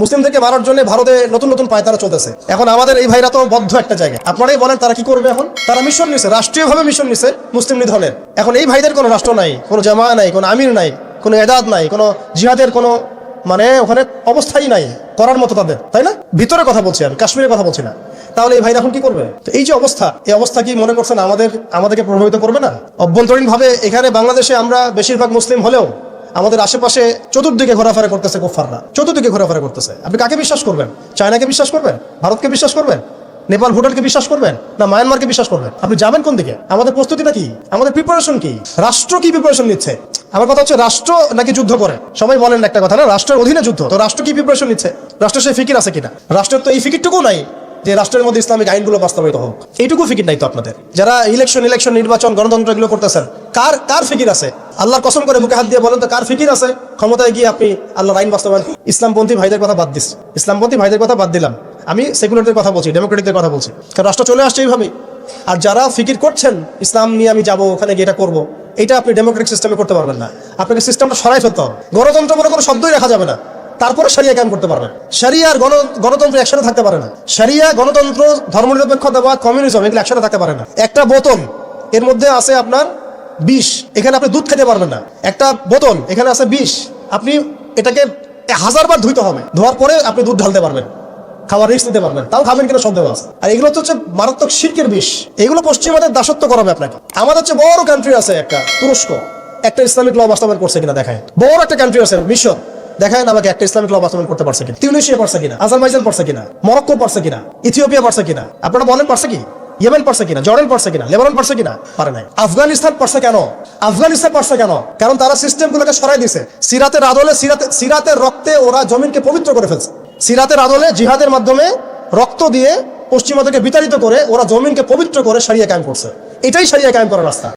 মুসলিমদেরকে মারার জন্য ভারতে নতুন নতুন পায়তারা চলতেছে। এখন আমাদের এই ভাইরা তো বদ্ধ একটা জায়গায় আপনারাই বলেন, তারা কি করবে এখন? তারা মিশন নিছে, রাষ্ট্রীয়ভাবে মিশন নিছে মুসলিম নিধনের। এখন এই ভাইদের কোনো রাষ্ট্র নাই, কোনো জামা নাই, কোনো আমির নাই, কোনো এদাদ নাই, কোনো জিহাদের কোনো মানে ওখানে অবস্থাই নাই করার মতো তাদের, তাই না? ভিতরে কথা বলছি আমি কাশ্মীরের কথা বলছি না। তাহলে এই ভাইরা এখন কি করবে? তো এই যে অবস্থা, এই অবস্থা কি মনে করছেন আমাদের, আমাদেরকে প্রভাবিত করবে না? অভ্যন্তরীণ ভাবে এখানে বাংলাদেশে আমরা বেশিরভাগ মুসলিম হলেও আমাদের আশেপাশে চতুর্দিকে ঘোরাফেরা করতেছে কুফাররা চতুর্দিকে ঘোরাফেরা করতেছে। আপনি কাকে বিশ্বাস করবেন? চায়নাকে বিশ্বাস করবেন? ভারতকে বিশ্বাস করবেন? নেপাল ভুটানকে বিশ্বাস করবেন? না, মায়ানমারকে বিশ্বাস করবেন? আপনি যাবেন কোন দিকে? আমাদের প্রস্তুতিটা কি? আমাদের প্রিপারেশন কি? রাষ্ট্র কি প্রিপারেশন নিচ্ছে? আমার কথা হচ্ছে, রাষ্ট্র নাকি যুদ্ধ করে? সবাই বলেন একটা কথা না, রাষ্ট্রের অধীনে যুদ্ধ। তো রাষ্ট্র কি প্রিপারেশন নিচ্ছে? রাষ্ট্রের সেই ফিকির আছে কিনা? রাষ্ট্রের তো এই ফিকিরটুকু নাই। যে রাষ্ট্রের মধ্যে ইসলামিক আইনগুলো বাস্তবায়িত হোক। এইটুকু ফিকির নাই তো আপনাদের। যারা ইলেকশন ইলেকশন নির্বাচন গণতন্ত্র এগুলো করতেছেন, কার কার ফিকির আছে? আল্লাহর কসম করে বুকে হাত দিয়ে বলেন তো, কার ফিকির আছে? ক্ষমতায় গিয়ে আপনি আল্লাহর আইন বাস্তবায়ন ইসলামপন্থী ভাইদের কথা বাদ দিস। ইসলামপন্থী ভাইদের কথা বাদ দিলাম। আমি সেকুলারদের কথা বলছি ডেমোক্রেটিকদের কথা বলছি। কারণ রাষ্ট্র চলে আসছে এইভাবেই। আর যারা ফিকির করছেন, ইসলাম নিয়ে আমি যাব, ওখানে গিয়ে এটা করব, এটা আপনি ডেমোক্রেটিক সিস্টেমে করতে পারবেন না। আপনাকে সিস্টেমটা সরাই ফেলতে হবে। গণতন্ত্র বলে কোনো শব্দই রাখা যাবে না। তারপরে সারিয়া কায়েম করতে পারবেন সারিয়া গণ গণতন্ত্র একসাথে থাকতে পারে না। সারিয়া গণতন্ত্র ধর্মনিরপেক্ষতাবাদ কমিউনিজম এগুলো একসাথে থাকতে পারে না। একটা বোতল, এর মধ্যে আছে আপনার বিষ। এখানে আপনি দুধ খেতে পারবেন না। একটা বোতল, এখানে আছে বিষ। আপনি এটাকে হাজারবার ধুইতে হবে। ধোয়ার পরে আপনি দুধ ঢালতে পারবেন। খাবার রিস্ক নিতে পারবেন তাও খাবেন কিনা সন্দেহ আছে। আর এগুলো হচ্ছে মারাত্মক শিল্পের বিষ। এগুলো পশ্চিমাদের দাসত্ব করাবে আপনাকে। আমাদের হচ্ছে বড় কান্ট্রি আছে একটা, তুরস্ক। একটা ইসলামিক ল বাস্তবায়ন করছে কিনা দেখায়। বড় একটা কান্ট্রি আছে, মিশর। দেখায় আমাকে একটা ইসলামিক ল বাস্তবায়ন করতে পারছে কিনা তিউনিশিয়া পারছে কিনা আজারবাইজান পারছে কিনা মরক্কো পারছে কিনা ইথিওপিয়া পারছে কিনা, আপনারা বলেন পারছে কি? ইয়েমেন পারছে কিনা জর্ডান পারছে কিনা লেবানন পারছে কিনা? পারে নাই। আফগানিস্তান পারছে কেন? আফগানিস্তান পারছে কেন? কারণ তারা সিস্টেমগুলোকে সরাই দিছে। সিরাতের আদলে সিরাতে, সিরাতের রক্তে ওরা জমিনকে পবিত্র করে ফেলছে। সিরাতের আদলে জিহাদের মাধ্যমে রক্ত দিয়ে পশ্চিমাদেরকে বিতাড়িত করে ওরা জমিনকে পবিত্র করে সারিয়া কায়েম করছে। এটাই সারিয়া কায়েম করার রাস্তা।